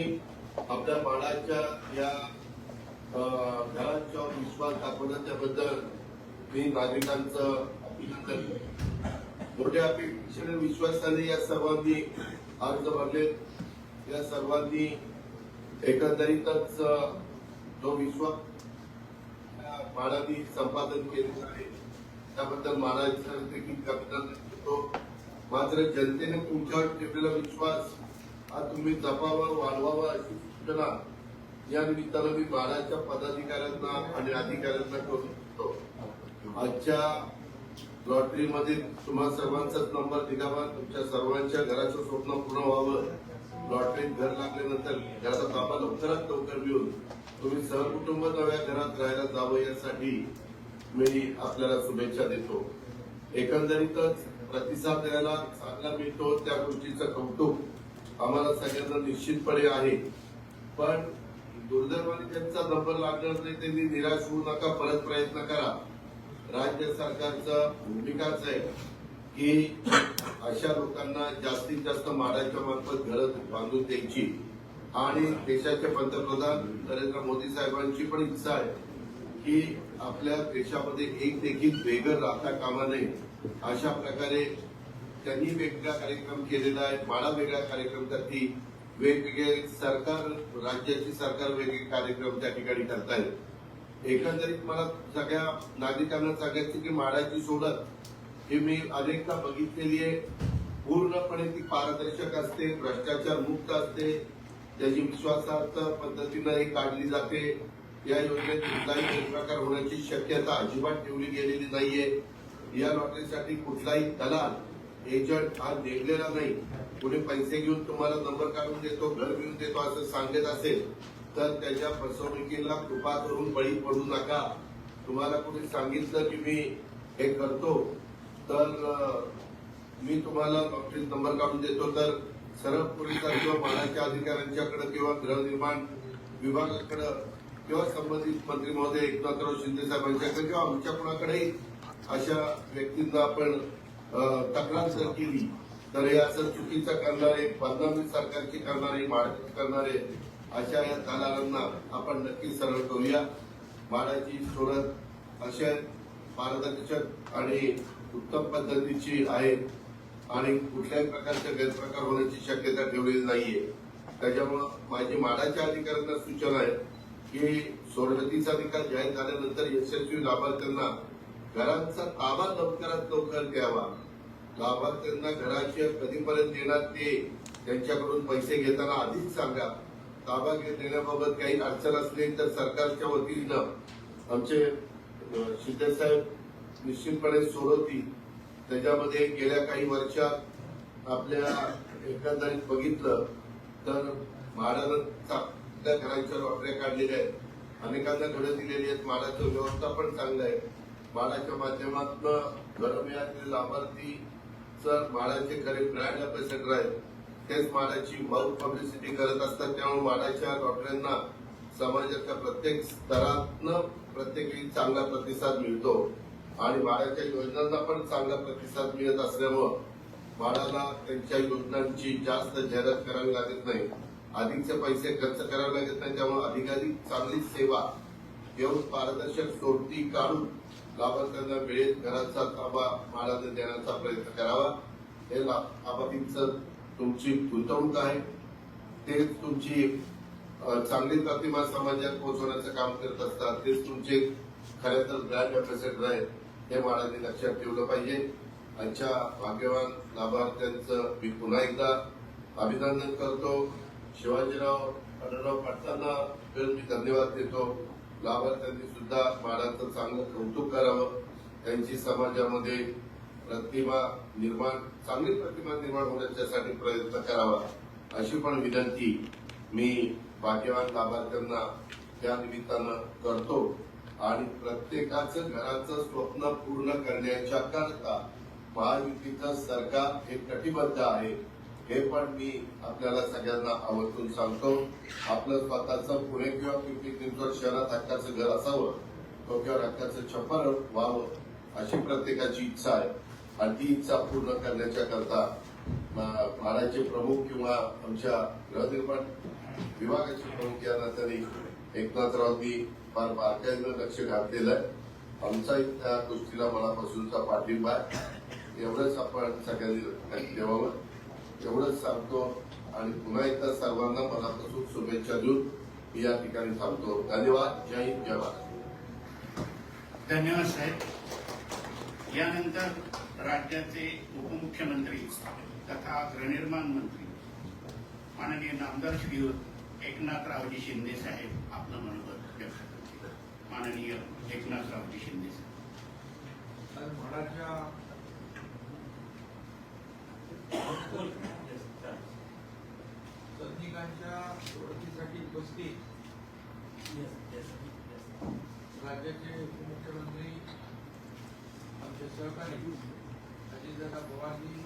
आपल्या बाळाच्या या अं, विश्वास दाखवला त्याबद्दल मी नागरिकांचं अभिनंदन मोठ्या अपेक्षेने विश्वासाने या सर्वांनी अर्ज भरले. या सर्वांनी एकंदरीतच जो विश्वास या बाळांनी संपादन केलेला आहे त्याबद्दल महाराज देखील अभिनंदन करतो. मात्र जनतेने तुमच्यावर ठेवलेला विश्वास हा तुम्ही जपावा वाढवावा अशी सूचना या निमित्तानं मी बाळाच्या पदाधिकाऱ्यांना आणि अधिकाऱ्यांना करू इच्छितो आजच्या लॉटरीमध्ये तुम्हा सर्वांचाच नंबर निघावा तुमच्या सर्वांच्या घराचं स्वप्न पूर्ण व्हावं. लॉटरीत घर लागल्यानंतर घराचा ताबा लवकरात लवकर मिळून तुम्ही सहकुटुंब नव्या घरात राहायला जावं यासाठी मी आपल्याला शुभेच्छा देतो. एकंदरीतच प्रतिसाद द्यायला चांगला मिळतो त्या गोष्टीचं कौतुक. आम्हाला सगळ्यांना निश्चितपणे आहे. पण दुर्दैवाने त्यांचा नंबर लागणार नाही त्यांनी निराश होऊ नका परत प्रयत्न करा. राज्य सरकारचं भूमिकाच आहे की अशा लोकांना जास्तीत जास्त माडाच्या मार्फत घरं बांधून द्यायची. आणि देशाचे पंतप्रधान नरेंद्र मोदी साहेबांची पण इच्छा आहे की आपल्या देशामध्ये एक देखील बेघर राहता कामा नये. अशा प्रकारे त्यांनी वेगवेगळा कार्यक्रम केलेला आहे माडा वेगळा कार्यक्रम करती वेगवेगळे सरकार राज्याची सरकार वेगवेगळे कार्यक्रम त्या ठिकाणी करतायत. एकंदरीत मला सगळ्या नागरिकांना सांगायचं की माडाची सोडत ही मी अनेकदा बघितलेली आहे. पूर्णपणे ती पारदर्शक असते भ्रष्टाचार मुक्त असते. त्याची विश्वासार्थ पद्धतीनं ही काढली जाते. या योजनेत कुठलाही गैरप्रकार होण्याची शक्यता अजिबात ठेवली गेलेली नाहीये. या लॉटरीसाठी कुठलाही दलाल एजंट हा नेमलेला नाही. कुणी पैसे घेऊन तुम्हाला नंबर काढून देतो घर मिळून देतो असं सांगत असेल तर त्याच्या फसवणुकीला कृपा करून बळी पडू नका. तुम्हाला कोणी सांगितलं की मी हे करतो तर मी तुम्हाला लॉटरीत नंबर काढून देतो. तर सरळ पोलिसांना किंवा मानाच्या अधिकाऱ्यांच्याकडे किंवा गृहनिर्माण विभागाकडे किंवा संबंधित मंत्री महोदय एकनाथराव शिंदे साहेबांच्याकडे किंवा आमच्या कुणाकडेही अशा व्यक्तींना आपण तक्रार जर केली तर हे असं चुकीचा करणारे बदनामी सरकारची करणारे माडकी करणारे अशा या दलालांना आपण नक्की सरळ करूया. माडाची सोडत अशा पारदर्शक आणि उत्तम पद्धतीची आहे आणि कुठल्याही प्रकारचे गैरप्रकार होण्याची शक्यता ठेवलेली नाहीये. त्याच्यामुळं माझी माडाच्या अधिकाऱ्यांना सूचना आहे की सोडतीचा निकाल जाहीर झाल्यानंतर यशस्वी लाभार्थ्यांना घरांचा ताबा लवकरात लवकर द्यावा लाभार्थ्यांना घराचे कधीपर्यंत देणार ते त्यांच्याकडून पैसे घेताना आधीच सांगा. ताबा देण्याबाबत काही अडचण असली तर सरकारच्या वतीनं आमचे अं, साहेब निश्चितपणे सोडवतील. त्याच्यामध्ये गेल्या काही वर्षात आपल्या एकंदरीत बघितलं तर महाराजांचा घरांच्या लॉटऱ्या काढलेल्या आहेत. अनेकांना घडं दिलेली आहेत. म्हाडाचं व्यवस्थापन चांगलं आहे. बाळाच्या माध्यमातून गरम मिळालेले लाभार्थी सर म्हाडाचे खरे ब्रँड अँबॅसेडर आहेत. तेच माडाची मऊ पब्लिसिटी करत असतात. त्यामुळे म्हाडाच्या डॉक्टरांना समाजाच्या प्रत्येक स्तरातनं प्रत्येकी चांगला प्रतिसाद मिळतो. आणि बाळाच्या योजनांना पण चांगला प्रतिसाद मिळत असल्यामुळं बाळाला त्यांच्या योजनांची जास्त जाहिरात करावी लागत नाही. अधिकचे पैसे खर्च करावे लागत नाही. त्यामुळे अधिकाधिक चांगली सेवा घेऊन पारदर्शक सोडती काढून लाभार्थ्यांना वेळेत घराचा ताबा म्हाडाने देण्याचा प्रयत्न करावा. हे लाभार्थींचं तुमची गुंतवणूक आहे. तेच तुमची चांगली प्रतिमा समाजात पोहोचवण्याचं काम करत असतात. तेच तुमचे खरे तर ब्रँड अँबॅसेडर आहेत हे माळाने लक्षात ठेवलं पाहिजे. आजच्या भाग्यवान लाभार्थ्यांचं मी पुन्हा एकदा अभिनंदन करतो. शिवाजीराव आढळराव पाटलांना मी धन्यवाद देतो. लाभार्थ्यांनी सुद्धा बाळाचं चांगलं कौतुक करावं. त्यांची समाजामध्ये प्रतिमा निर्माण चांगली प्रतिमा निर्माण होण्याच्यासाठी प्रयत्न करावा अशी पण विनंती मी भाग्यवान लाभार्थ्यांना त्या निमित्तानं करतो. आणि प्रत्येकाचं घराचं स्वप्न पूर्ण करण्याच्या करता महायुतीचं सरकार हे कटिबद्ध आहे. हे पण मी आपल्याला सगळ्यांना आवर्जून सांगतो. आपलं स्वतःचं पुणे किंवा पिंपरी चिंचवड शहरात हक्काचं घर असावं डोक्यावर हक्काचं छप्पर व्हावं अशी प्रत्येकाची इच्छा आहे. आणि ती इच्छा पूर्ण करण्याच्या करता महाराजचे प्रमुख किंवा आमच्या गृहनिर्माण विभागाचे प्रमुख या नात्याने एकनाथरावनी फार बारकाईनं लक्ष घातलेलं आहे. आमचा त्या गोष्टीला मनापासूनचा पाठिंबा आहे. एवढंच आपण सगळ्यांनी लक्षात ठेवावं एवढंच सांगतो. आणि पुन्हा एकदा सर्वांना मनापासून शुभेच्छा देऊन मी या ठिकाणी थांबतो. धन्यवाद. जय हिंद जय महाराष्ट्र धन्यवाद साहेब. यानंतर राज्याचे उपमुख्यमंत्री तथा गृहनिर्माण मंत्री माननीय नामदार श्री एकनाथरावजी शिंदे साहेब आपलं मनोगत व्यक्त करतील. माननीय एकनाथरावजी शिंदे साहेब. सैनिकांच्या सोडतीसाठी उपस्थित. राज्याचे उपमुख्यमंत्री आमचे सहकारी अजितदादा पवारजी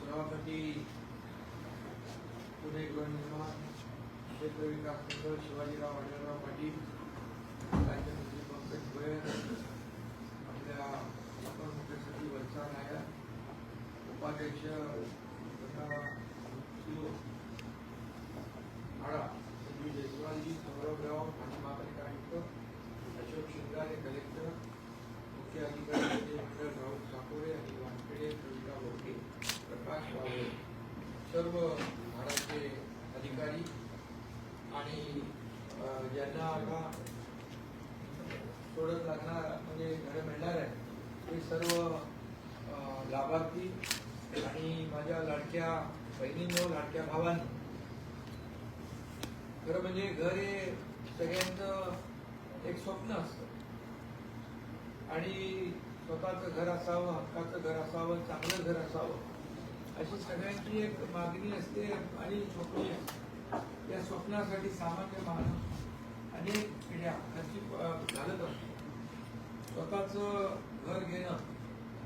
सभापती पुणे गृहनिर्माण क्षेत्र विकास मंडळ शिवाजीराव आढळराव पाटील राज्यमंत्री पंकज गोयल आपल्या अपर मुख्य सचिव वत्सा नायर उपाध्यक्ष तथा शिव म्हाडा संजीव जयस्वालजी सौरभराव माजी महापालिका आयुक्त अशोक शिंगारे कलेक्टर मुख्य अधिकारी अजय मंडळ राहुल साकोरे आणि वानखेडे कविता बोके प्रकाश वावळे सर्व म्हाडाचे अधिकारी आणि अ, ज्यांना आता सोडत लागणार म्हणजे घरं मिळणार आहे ते सर्व अ, लाभार्थी आणि माझ्या लाडक्या बहिणींनो लाडक्या भावांनो खरं म्हणजे घर हे सगळ्यांचं एक स्वप्न असतं आणि स्वतःचं घर असावं हक्काचं घर असावं चांगलं घर असावं. अशी सगळ्यांची एक मागणी असते आणि स्वप्न असते. या स्वप्नासाठी सामान्य माणूस अनेक पिढ्या खर्ची घालत असतो. स्वतःचं घर घेणं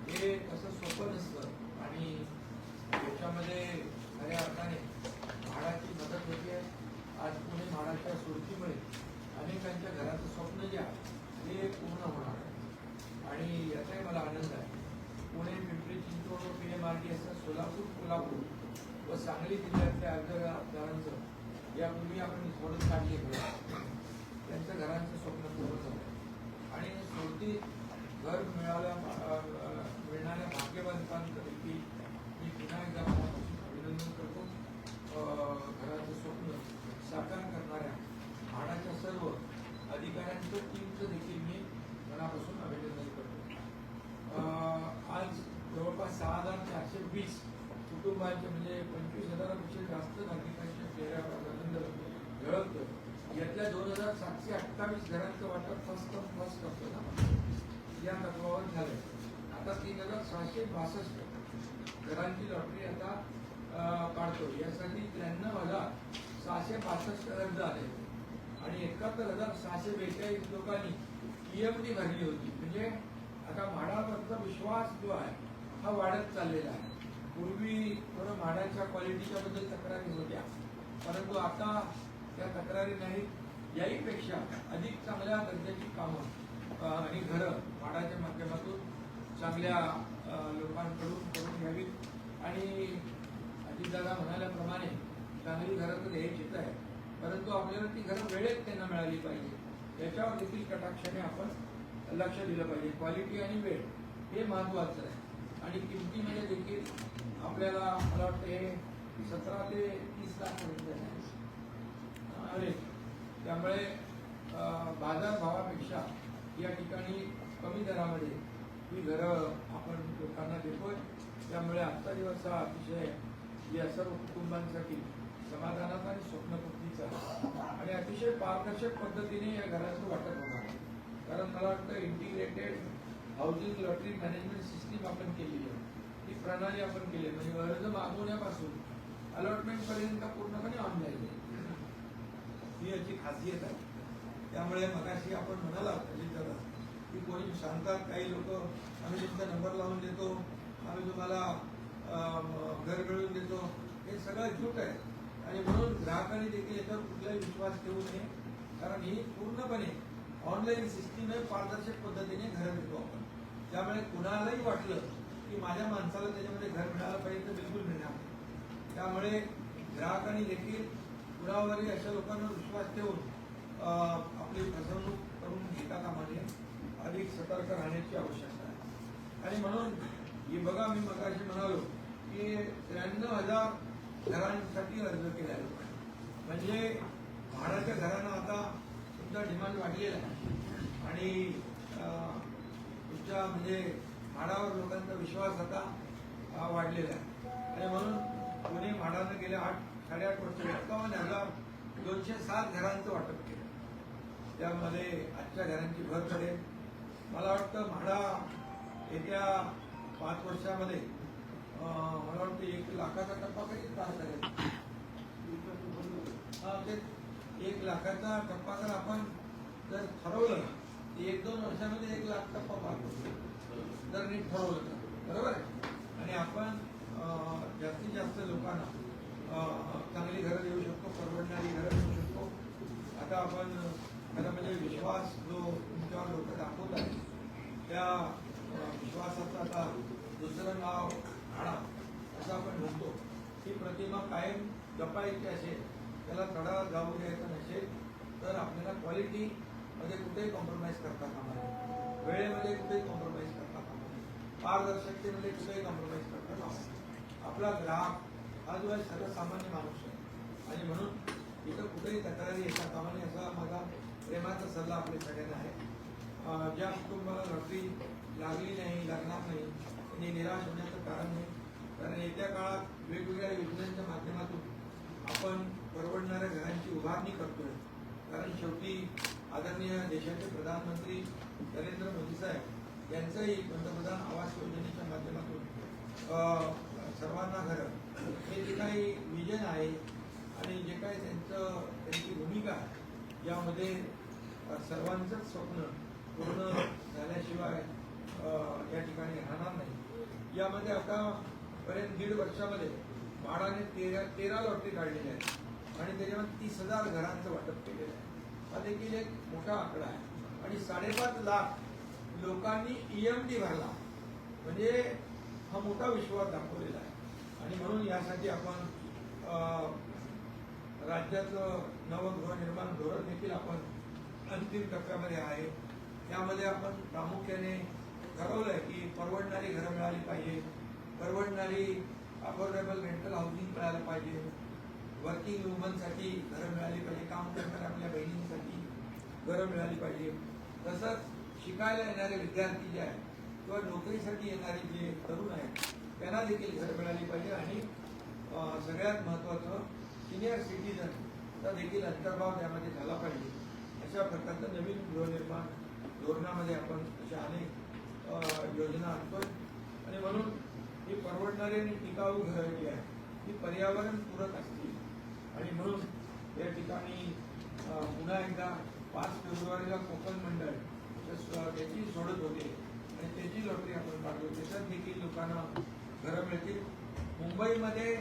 हे असं सोपं नसतं आणि त्याच्यामध्ये खऱ्या अर्थाने भाडाची मदत होते आज पुणे म्हाडाच्या सोडतीमुळे अनेकांच्या घराचं स्वप्न जे आहे हे पूर्ण होणार आहे आणि याचाही मला आनंद आहे Pune Pimpri Chinchwad P M R D असं सोलापूर व सांगली जिल्ह्यातल्या अर्जदारांचं यापूर्वी आपण सोडत काढले त्यांचं त्यांच्या घरांचं स्वप्न पूर्ण झालं आणि सोडती घर मिळाल्या अं, अं, मिळणाऱ्या भाग्यवंतांपैकी मी पुन्हा एकदा मनापासून अभिनंदन करतो अं, घराचं स्वप्न साकार करणाऱ्या म्हाडाच्या सर्व अधिकाऱ्यांचं टीमचं देखील मी मनापासून अभिनंदन करतो अं, आज जवळपास सहा हजार चारशे वीस कुटुंबांचे म्हणजे पंचवीस हजारापेक्षा जास्त नागरिकांच्या चेहऱ्यावर आनंद झळकतो यातल्या दोन हजार सातशे अठ्ठावीस घरांचं वाटप फर्स्ट कम फर्स्ट असतं ना या तत्वावर झालंय आता तीन हजार सहाशे बासष्ट घरांची लॉटरी आता काढतो. यासाठी त्र्याण्णव हजार सहाशे पासष्ट अर्ज आले. आणि एकाहत्तर हजार सहाशे बेचाळीस लोकांनी ईएमडी भरली होती. म्हणजे आता म्हाडावरचा विश्वास जो आहे हा वाढत चाललेला आहे. पूर्वी थोडं म्हाडाच्या क्वालिटीच्या बद्दल तक्रारी होत्या. परंतु आता त्या तक्रारी नाहीत. याहीपेक्षा अधिक चांगल्या दर्जाची कामं आणि घरं म्हाडाच्या माध्यमातून चांगल्या लोकांकडून करून घ्यावीत. आणि अजितदादा म्हणाल्याप्रमाणे चांगली घरं तर द्यायचीच आहे. परंतु आपल्याला ती घरं वेळेत त्यांना मिळाली पाहिजे. याच्यावर देखील कटाक्षाने आपण लक्ष दिलं पाहिजे. क्वालिटी आणि वेळ हे महत्वाचं आहे. आणि किमतीमध्ये देखील आपल्याला मला वाटतं हे सतरा ते तीस लाख पर्यंत अरे त्यामुळे बाजारभावापेक्षा या ठिकाणी कमी दरामध्ये ही घरं आपण लोकांना देतोय. त्यामुळे आजचा दिवस हा अतिशय या सर्व कुटुंबांसाठी समाधानाचा आणि स्वप्नपूर्तीचा आणि अतिशय पारदर्शक पद्धतीने या घराचं वाटप होणार कारण मला वाटतं integrated housing lottery management system आपण केलेली आहे. ही प्रणाली आपण केली आहे. म्हणजे अर्ज मागवण्यापासून अलॉटमेंटपर्यंत पूर्णपणे ऑनलाईन आहे. ही याची खासियत आहे. त्यामुळे मगाशी आपण म्हणाला म्हणजे दादा की कोणी सांगतात काही लोक आम्ही तुमचा नंबर लावून देतो आम्ही तुम्हाला घर मिळवून देतो. हे सगळं झूट आहे. आणि म्हणून ग्राहकांनी देखील याच्यावर कुठलाही विश्वास ठेवू नये. कारण ही पूर्णपणे ऑनलाईन सिस्टीम आहे पारदर्शक पद्धतीने घर देतो आपण. त्यामुळे कुणालाही वाटलं की माझ्या माणसाला त्याच्यामध्ये घर मिळालं पाहिजे तर बिलकुल मिळणार त्यामुळे ग्राहकांनी देखील कुणावरही अशा लोकांवर विश्वास ठेवून आपली फसवणूक करून घेता कामा नये अधिक सतर्क राहण्याची आवश्यकता आहे. आणि म्हणून ही बघा मी मगाशी म्हणालो की त्र्याण्णव हजार घरांसाठी अर्ज केला म्हणजे भाड्याच्या घरांना आता सुद्धा डिमांड वाढलेला आहे. आणि तुमच्या म्हणजे भाडावर लोकांचा विश्वास आता वाढलेला आहे. आणि म्हणून पुणे म्हाडानं गेल्या आठ साडेआठ वर्ष एकावन्न हजार दोनशे सात घरांचं वाटप केलं. त्यामध्ये आजच्या घरांची भर पडेल. मला वाटतं म्हाडा येत्या पाच वर्षामध्ये मला वाटतं एक लाखाचा टप्पा कधी पार करेल म्हणजे एक लाखाचा टप्पा जर आपण जर ठरवलं एक दोन वर्षामध्ये एक लाख टप्पा पार करतो जर नीट ठरवलं तर. बरोबर आहे? आणि आपण जास्तीत जास्त लोकांना चांगली घरं देऊ शकतो परवडणारी घरं देऊ शकतो. आता आपण खरं म्हणजे विश्वास जो तुमच्यावर लोक दाखवत आहे त्या विश्वासाचं आता दुसरं नाव आणा असं आपण म्हणतो. ही प्रतिमा कायम जपायची असेल त्याला तडा जाऊ द्यायचा नसेल तर आपल्याला क्वालिटी मध्ये कुठेही कॉम्प्रोमाइज करता कामा नये. वेळेमध्ये कुठेही कॉम्प्रोमाइज करता कामा नये. पारदर्शकतेमध्ये कुठेही कॉम्प्रोमाइज करता कामा नये. आपला ग्राहक हा जो आहे सर्वसामान्य माणूस आहे. आणि म्हणून इथं कुठेही तक्रारी येता कामा नये असा माझा प्रेमाचा सल्ला आपल्या सगळ्यांना आहे. ज्या कुटुंबाला नोकरी लागली नाही लागणार नाही त्यांनी निराश होण्याचं कारण नाही. कारण येत्या काळात वेगवेगळ्या योजनांच्या माध्यमातून आपण परवडणाऱ्या घरांची उभारणी करतोय. कारण शेवटी आदरणीय देशाचे प्रधानमंत्री नरेंद्र मोदी साहेब यांचंही पंतप्रधान आवास योजनेच्या माध्यमातून सर्वांना घरं. हे जे काही विजन आहे आणि जे काही त्यांचं त्यांची भूमिका आहे यामध्ये सर्वांचंच स्वप्न पूर्ण झाल्याशिवाय या ठिकाणी राहणार नाही. यामध्ये आता पर्यंत दीड वर्षामध्ये म्हाडाने तेरा तेरा लॉटरी काढलेल्या आहेत. आणि त्याच्यामध्ये तीस हजार घरांचं वाटप केलेलं आहे. हा देखील एक मोठा आकडा आहे. आणि साडेपाच लाख लोकांनी ईएमटी भरला. म्हणजे हा मोठा विश्वास दाखवलेला आहे. आणि म्हणून यासाठी आपण राज्याचं नवं गृहनिर्माण धोरण देखील आपण अंतिम टप्प्यामध्ये आहे. त्यामध्ये आपण प्रामुख्याने ठरवलंय की परवडणारी घरं मिळाली पाहिजे. परवडणारी अफोर्डेबल रेंटल हाऊसिंग मिळालं पाहिजे. वर्किंग वुमनसाठी घरं मिळाली पाहिजे काम करणाऱ्या आपल्या बहिणींसाठी घरं मिळाली पाहिजे. तसंच शिकायला येणारे विद्यार्थी जे आहेत किंवा नोकरीसाठी येणारे जे तरुण आहेत त्यांना देखील घरं मिळाली पाहिजे. आणि सगळ्यात महत्त्वाचं सिनियर सिटीजनचा देखील अंतर्भाव त्यामध्ये झाला पाहिजे. अशा प्रकारचं नवीन गृहनिर्माण धोरणामध्ये आपण अशा अनेक योजना आणतोय. आणि म्हणून ही परवडणारी आणि टिकाऊ घरं जी ती ही पर्यावरणपूरक असतील. आणि म्हणून या ठिकाणी पुन्हा एकदा पाच फेब्रुवारीला कोकण मंडळ त्याची सोडत होते. आणि त्याची लॉटरी आपण काढतो त्याच्यात देखील लोकांना घरं मिळतील. मुंबईमध्ये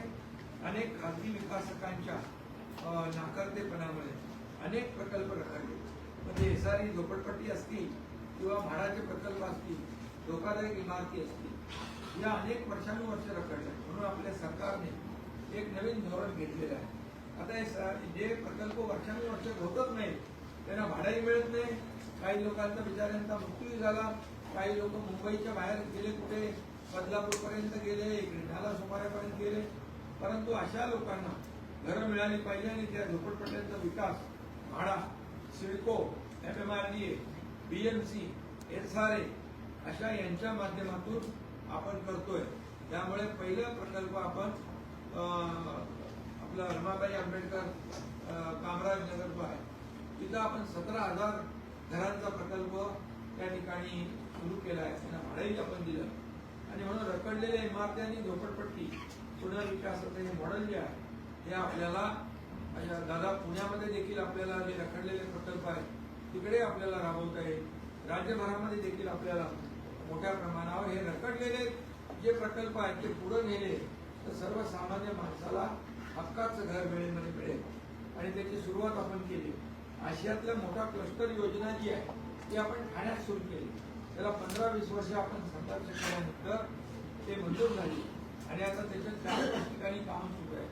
अनेक खाजगी विकासकांच्या अं, नाकर्तेपणामुळे अनेक प्रकल्प रखडले. म्हणजे एसआरई झोपडपट्टी असतील किंवा म्हाडाचे प्रकल्प असतील धोकादायक इमारती असतील या अनेक वर्षानुवर्ष रखडल्या. म्हणून आपल्या सरकारने एक नवीन धोरण घेतलेलं आहे. आता हे स- जे प्रकल्प वर्षानुवर्ष होतच नाही त्यांना भाडंही मिळत नाही. काही लोकांचा बिचाऱ्यांचा मृत्यूही झाला. काही लोक मुंबईच्या बाहेर गेले कुठे? बदलापूरपर्यंत गेले इकडे सुमारेपर्यंत गेले. परंतु अशा लोकांना घरं मिळाली पाहिजे आणि त्या झोपडपट्ट्यांचा विकास MHADA CIDCO M M R D A B M C S R A अशा यांच्या माध्यमातून आपण करतोय. त्यामुळे पहिला प्रकल्प आपण आपलं आपला रमाबाई आंबेडकर कामराज नगर जो आहे तिथं आपण सतरा हजार घरांचा प्रकल्प त्या ठिकाणी सुरू केला आहे. त्यांना भाडंही आपण दिलं. आणि म्हणून रखडलेल्या इमारती आणि झोपडपट्टी पुनर्विकासाचं हे मॉडेल जे आहे हे आपल्याला म्हणजे दादा पुण्यामध्ये देखील आपल्याला जे रखडलेले प्रकल्प आहेत तिकडे आपल्याला राबवता येईल. राज्यभरामध्ये देखील आपल्याला मोठ्या प्रमाणावर हे रखडलेले जे प्रकल्प आहेत ते पुढे नेले तर सर्वसामान्य माणसाला हक्काचं घर वेळेमध्ये मिळेल. आणि त्याची सुरुवात आपण केली. आशियातल्या मोठा क्लस्टर योजना जी आहे ती आपण ठाण्यात सुरू केली. त्याला पंधरा वीस वर्ष आपण संघर्ष केल्यानंतर ते मंजूर झाली. आणि आता त्याच्यात चार ठिकाणी काम सुरू आहे.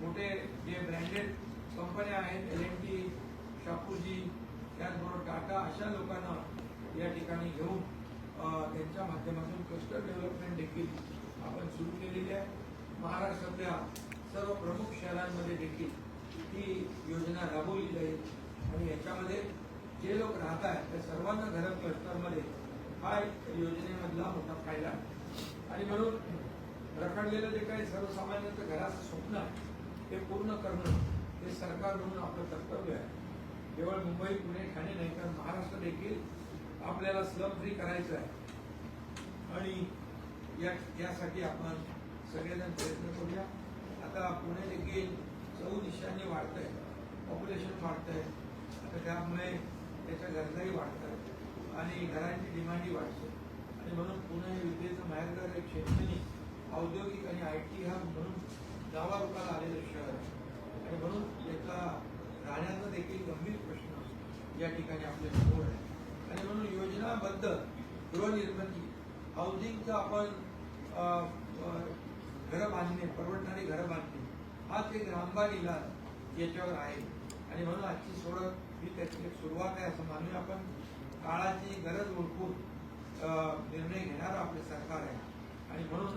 मोठे जे ब्रँडेड कंपन्या आहेत एल एन टी शापूरजी त्याचबरोबर टाटा अशा लोकांना या ठिकाणी घेऊन त्यांच्या माध्यमातून क्लस्टर डेव्हलपमेंट देखील आपण सुरू केलेली आहे. महाराष्ट्रातल्या सर्व प्रमुख शहरांमध्ये देखील ही योजना राबवली जाईल आणि याच्यामध्ये जे लोक राहत आहेत त्या सर्वांना घरात क्लस्टरमध्ये हा योजनेमधला मोठा फायदा आणि म्हणून रखडलेलं जे काही सर्वसामान्यांचं घराचं स्वप्न आहे ते पूर्ण करणं हे सरकार म्हणून आपलं कर्तव्य आहे. केवळ मुंबई पुणे ठाणे नाही तर महाराष्ट्र देखील आपल्याला स्लम फ्री करायचं आहे. आणि या यासाठी आपण सगळेजण प्रयत्न करूया. आता पुणे देखील चौ दिशांनी वाढत आहे पॉप्युलेशन वाढत आहे आता त्यामुळे त्याच्या गरजाही वाढत आहेत आणि घरांची डिमांडही वाढते. आणि म्हणून पुणे हे विद्येचं माहेरघर एक शैक्षणिक औद्योगिक आणि आय टी हब म्हणून गावारुपाला आलेलं शहर आहे. आणि म्हणून याचा राहण्याचा देखील गंभीर प्रश्न या ठिकाणी आपल्यासमोर आहे. आणि म्हणून योजनाबद्ध गृहनिर्मिती हाऊसिंगचं आपण घरं बांधणे परवडणारी घरं बांधणे हाच एक रामबाण इलाज याच्यावर आहे. आणि म्हणून आजची सोडत ही त्याची एक सुरुवात आहे असं मानूया आपण. काळाची गरज ओळखून निर्णय घेणारं आपले सरकार आहे. आणि म्हणून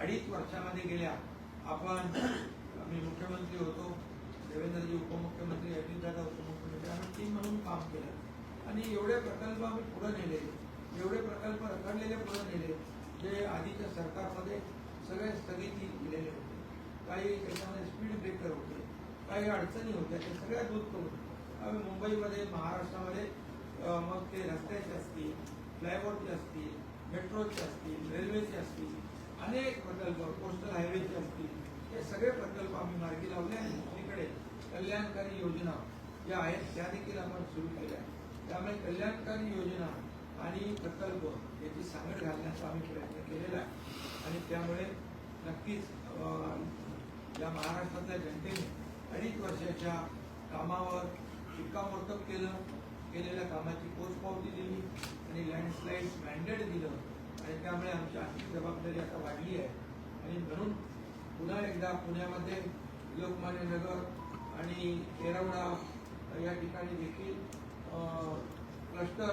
अडीच वर्षामध्ये गेल्या आपण आम्ही मुख्यमंत्री होतो देवेंद्रजी उपमुख्यमंत्री अजितदादा उपमुख्यमंत्री आम्ही टीम म्हणून काम केलं. आणि एवढे प्रकल्प आम्ही पुढे नेले. एवढे प्रकल्प रखडलेले पुढे नेले जे आधीच्या सरकारमध्ये सगळे स्थगिती दिलेले होते. काही त्याच्यामध्ये स्पीड ब्रेकर होते काही अडचणी होत्या त्या सगळ्या दूर करून आम्ही मुंबईमध्ये महाराष्ट्रामध्ये मग ते रस्त्याचे असतील फ्लायओव्हरचे असतील मेट्रोचे असतील रेल्वेचे असतील अनेक प्रकल्प कोस्टल हायवेचे असतील हे सगळे प्रकल्प आम्ही मार्गी लावले आणि दुसरीकडे कल्याणकारी योजना ज्या आहेत त्या देखील आपण सुरू केल्या त्यामुळे कल्याणकारी योजना आणि प्रकल्प याची सांगड घालण्याचा आम्ही प्रयत्न केलेला आहे. आणि त्यामुळे नक्कीच या महाराष्ट्रातल्या जनतेने अडीच वर्षाच्या कामावर शिक्कामोर्तब केलं. केलेल्या कामाची पोचपावती दिली आणि लँडस्लाईड मॅन्डेट दिलं. आणि त्यामुळे आमची आर्थिक जबाबदारी आता वाढली आहे. आणि म्हणून पुन्हा एकदा पुण्यामध्ये लोकमान्य नगर आणि येरवडा या ठिकाणी देखील क्लस्टर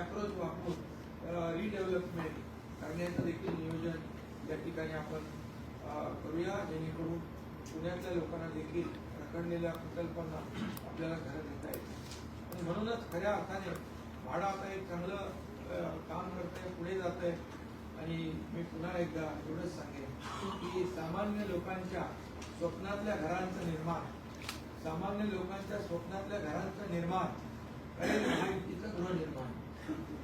अप्रोच वापरून रिडेव्हलपमेंट करण्याचं देखील नियोजन या ठिकाणी आपण करूया. जेणेकरून पुण्यातल्या लोकांना देखील रखडलेल्या प्रकल्पांना आपल्याला घरात देता येईल. आणि म्हणूनच खऱ्या अर्थाने भाडं आता एक चांगलं काम करत आहे पुढे जात आहे आणि मी पुन्हा एकदा एवढंच सांगेन की सामान्य लोकांच्या स्वप्नातल्या घरांचं निर्माण सामान्य लोकांच्या स्वप्नातल्या घरांचं निर्माण करेल म्हणजे महायुतीचं गृहनिर्माण.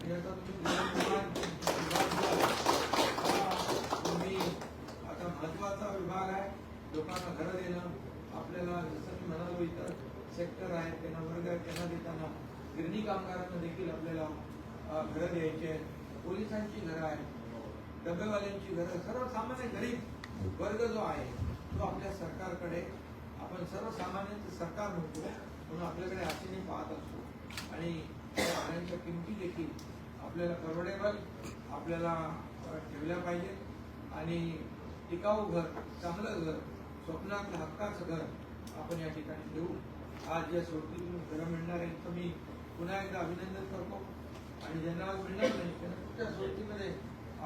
आणि आता तुम्ही विभाग आहे, तुम्ही आता महत्त्वाचा विभाग आहे लोकांना घरं देणं आपल्याला जसं मी म्हणालो इतर सेक्टर आहेत त्यांना वर्ग आहेत त्यांना देताना गिरणी कामगारांना देखील आपल्याला घरं द्यायची आहेत. पोलिसांची घरं आहेत. डबेवाल्यांची घरं सर्वसामान्य गरीब वर्ग जो आहे तो आपल्या सरकारकडे आपण सर्वसामान्यांचं सरकार म्हणतो म्हणून आपल्याकडे आशेने पाहत असतो. आणि पाण्याच्या किमती देखील आपल्याला परवडेबल आपल्याला ठेवल्या पाहिजेत. आणि टिकाऊ घर चांगलं घर स्वप्नातलं हक्काचं घर आपण या ठिकाणी देऊ. आज या सोडतीतून घरं मिळणार आहेत तर मी पुन्हा एकदा अभिनंदन करतो. आणि ज्यांना मिळणार नाही त्यांना कुठल्या सोडतीमध्ये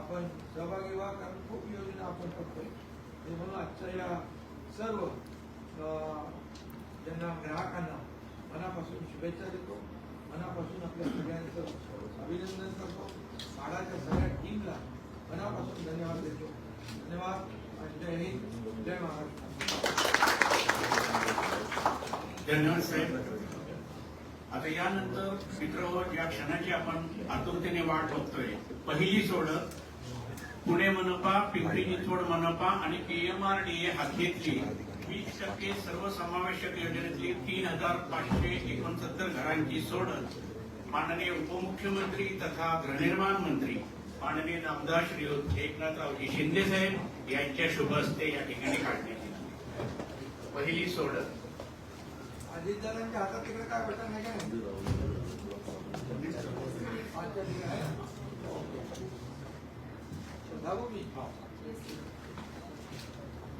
आपण सहभागी व्हा कारण खूप योजना आपण करतोय. ते म्हणून आजच्या या सर्व ज्यांना ग्राहकांना मनापासून शुभेच्छा देतो मनापासून आपल्या सगळ्यांचं अभिनंदन करतो शाळाच्या सगळ्या टीमला मनापासून धन्यवाद देतो. धन्यवाद. आणि जय हिंद जय महाराष्ट्र. धन्यवाद साहेब. आता यानंतर मित्र या क्षणाची आपण आतुरतेने वाट बघतोय पहिली सोडत पुणे मनपा पिंपरी चिंचवड मनपा आणि पीएमआरडीए हातघेतली वीस टक्के सर्वसमावेशक योजनेतली तीन हजार पाचशे एकोणसत्तर घरांची सोडत माननीय उपमुख्यमंत्री तथा गृहनिर्माण मंत्री माननीय नामदार श्री एकनाथरावजी शिंदे साहेब यांच्या शुभ हस्ते या ठिकाणी काढण्यात पहिली सोडत. अजितदादांच्या हातात तिकडे काय बटन आहे काय अच्छा, ठीक आहे. दाबू मी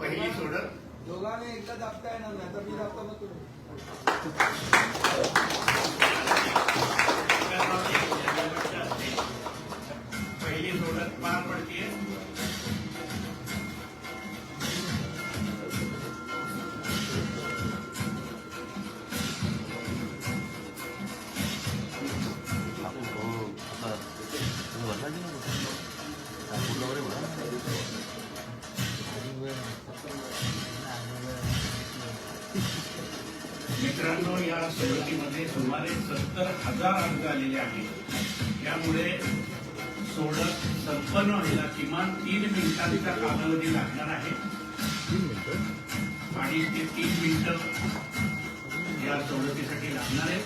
पहिली सोडत दोघांनी एकदा दाबता येणार नाही. तर मी दाबतो मग तुम्ही पहिली सोडत पार पडते हजार अर्ज आलेले आहेत. त्यामुळे सोडत संपन्न व्हायला किमान तीन मिनिटांचा कालावधी लागणार आहे. आणि ते तीन मिनिटं या सवलतीसाठी लागणार आहे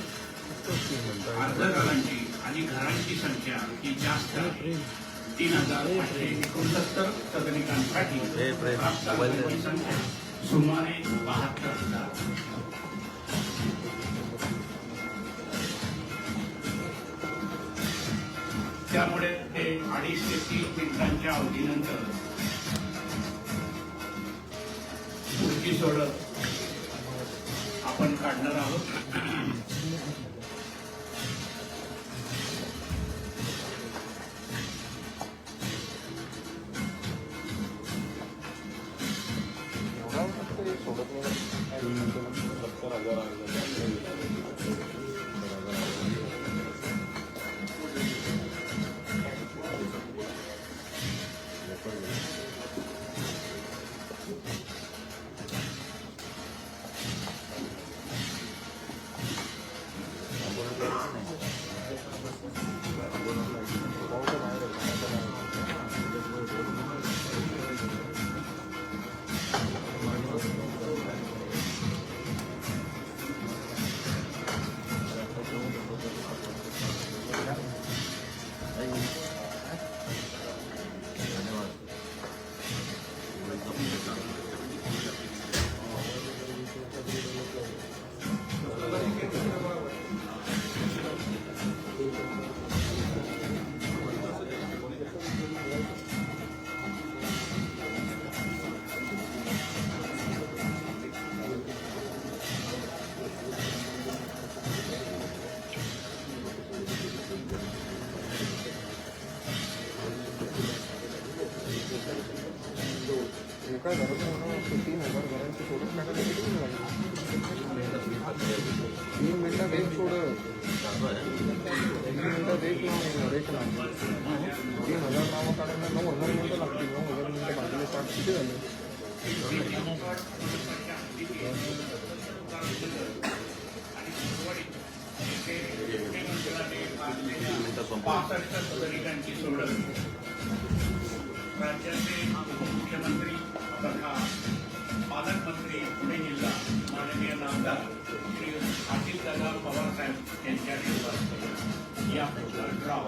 अर्जदारांची आणि घरांची संख्या ही जास्त तीन हजार पाचशे एकोणसत्तर सदनिकांसाठी प्राप्त संख्या सुमारे बहात्तर हजार. त्यामुळे ते अडीच ते तीन मिनिटांच्या अवधीनंतर पुढची सोडत आपण काढणार आहोत. एका घरात तीन हजार घरांची सोडून टाकायला किती वेळ लागेल? तीन मिनिटात एक सोडत तीन मिनिटात एक नाव एक नाव. तीन हजार नावं काढायला नऊ हजार मिनटं लागतील. नऊ हजार मिनटं भागले साठ किती झाले? पासष्ट सदनिकांची सोडत. राज्याचे उपमुख्यमंत्री तथा पालकमंत्री पुणे जिल्हा माननीय नामदार श्री अजित दादा पवार साहेब यांच्या नेतृत्वात या ड्रॉप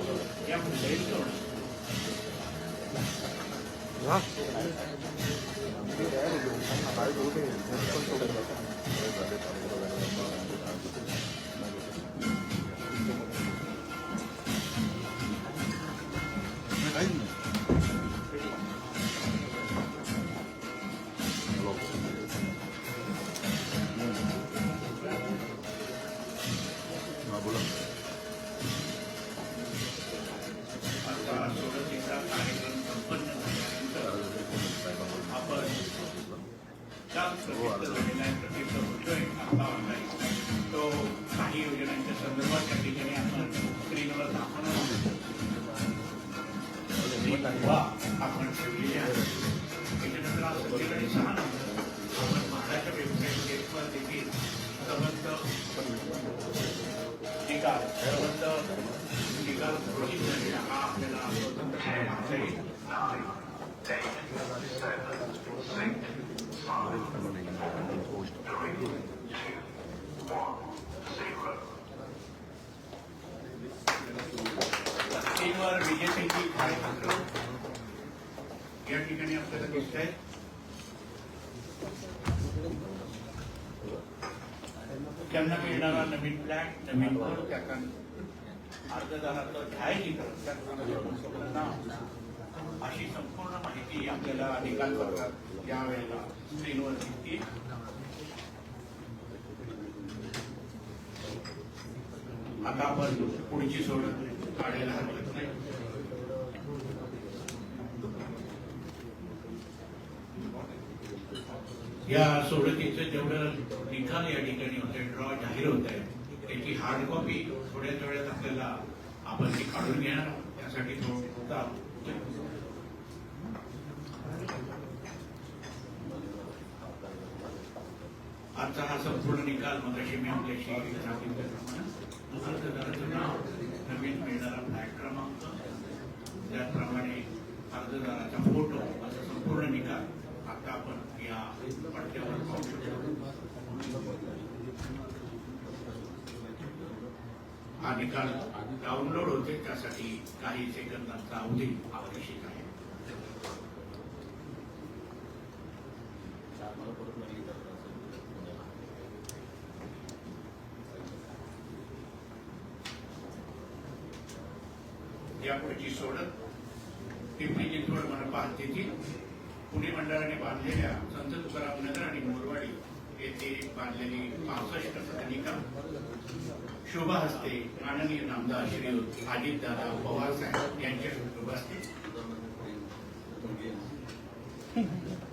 या पुढे सोडत स्क्रीनवर विजेतेची छायाचित्र या ठिकाणी आपल्याला दिसत आहे त्यांना मिळणारा नवीन फ्लॅट नवीन घर त्या अर्जदाराचं छायाचित्र त्याचं नाव अशी संपूर्ण माहिती आपल्याला निकाल पत्रात या वेळेला स्क्रीनवर दिसते आता आपण पुढची सोडत काढायला हरकत नाही. या सोडतीचं जेवढं निकाल या ठिकाणी होतं ड्रॉ जाहीर होत आहे त्याची हार्ड कॉपी थोड्याच वेळात आपल्याला आपण ती काढून घेणार. त्यासाठी थोडा आजचा हा संपूर्ण निकाल मगाशी मी आपल्याशी अर्जदाराचं नाव नवीन मिळणारा फ्लॅट क्रमांक. त्याचप्रमाणे अर्जदाराचा फोटो असा संपूर्ण निकाल. आपण या पट्ट्यावर पाहू शकतो हा निकाल डाउनलोड होते त्यासाठी काही सेकंदांचा अवधी आवश्यक आहे यापुढची सोडत पिंपरी चिंचवड मनपा हद्दीतील पुणे मंडळाने बांधलेल्या संत तुकाराम नगर आणि मोरवाडी येथे बांधलेली पासष्ट सदनिका शोभा हस्ते माननीय नामदार श्री अजितदादा पवार साहेब यांच्या शुभ हस्ते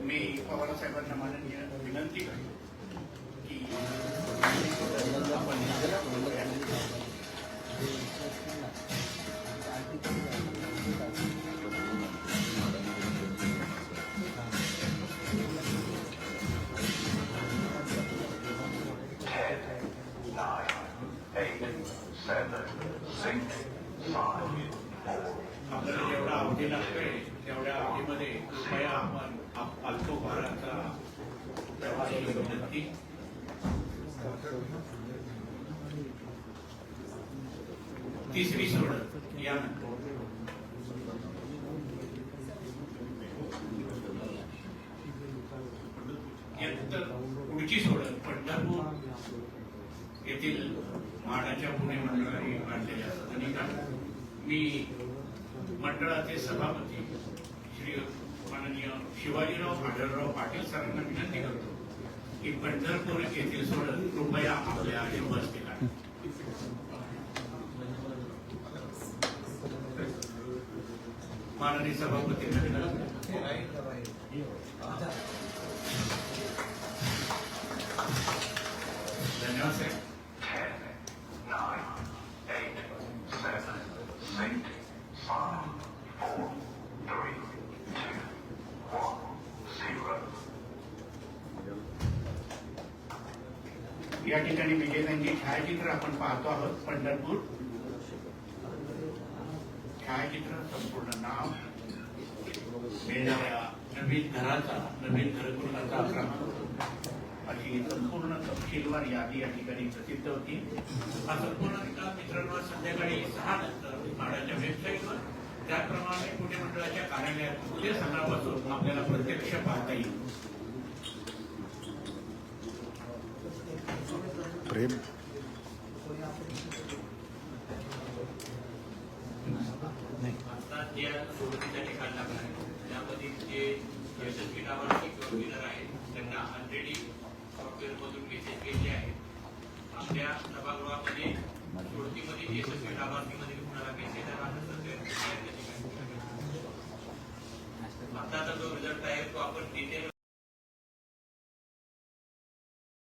मी पवार साहेबांना माननीय विनंती करतो की आपण पुढची सोडत पंढरपूर येथील म्हाडाच्या पुणे मंडळाने काढलेल्या सदनिका मी मंडळाचे सभापती श्री माननीय शिवाजीराव आढळराव पाटील सरांना विनंती करतो की पंढरपूर येथील सोडत कृपया आपल्या उपस्थित आहे माननीय सभापती धन्यवाद साहेब या ठिकाणी विजेत्यांची छायाचित्र आपण पाहतो आहोत पंढरपूर. छायाचित्र संपूर्ण नाव. मिळणाऱ्या नवीन घराचा नवीन घरकुलाचा क्रमांक. अशी संपूर्ण तपशीलवार यादी या ठिकाणी प्रसिद्ध होती. हा संपूर्ण निकाल मित्रांनो संध्याकाळी सहा नंतर म्हाडाच्या वेबसाईटवर त्याप्रमाणे पुणे मंडळाच्या कार्यालयात उद्या सकाळपासून आपल्याला प्रत्यक्ष पाहता येईल. प्रेम आता ज्या सोबतीचा निकाल लागला आहे त्यामध्ये जे यशस्वी लाभार्थी किंवा विनर आहेत. त्यांना ऑलरेडी सॉफ्टवेअर मधून मेसेज गेले आहेत. आपल्या सभागृहामध्ये सोडतीमध्ये यशस्वी लाभार्थीमध्ये कुणाला मेसेज आला तर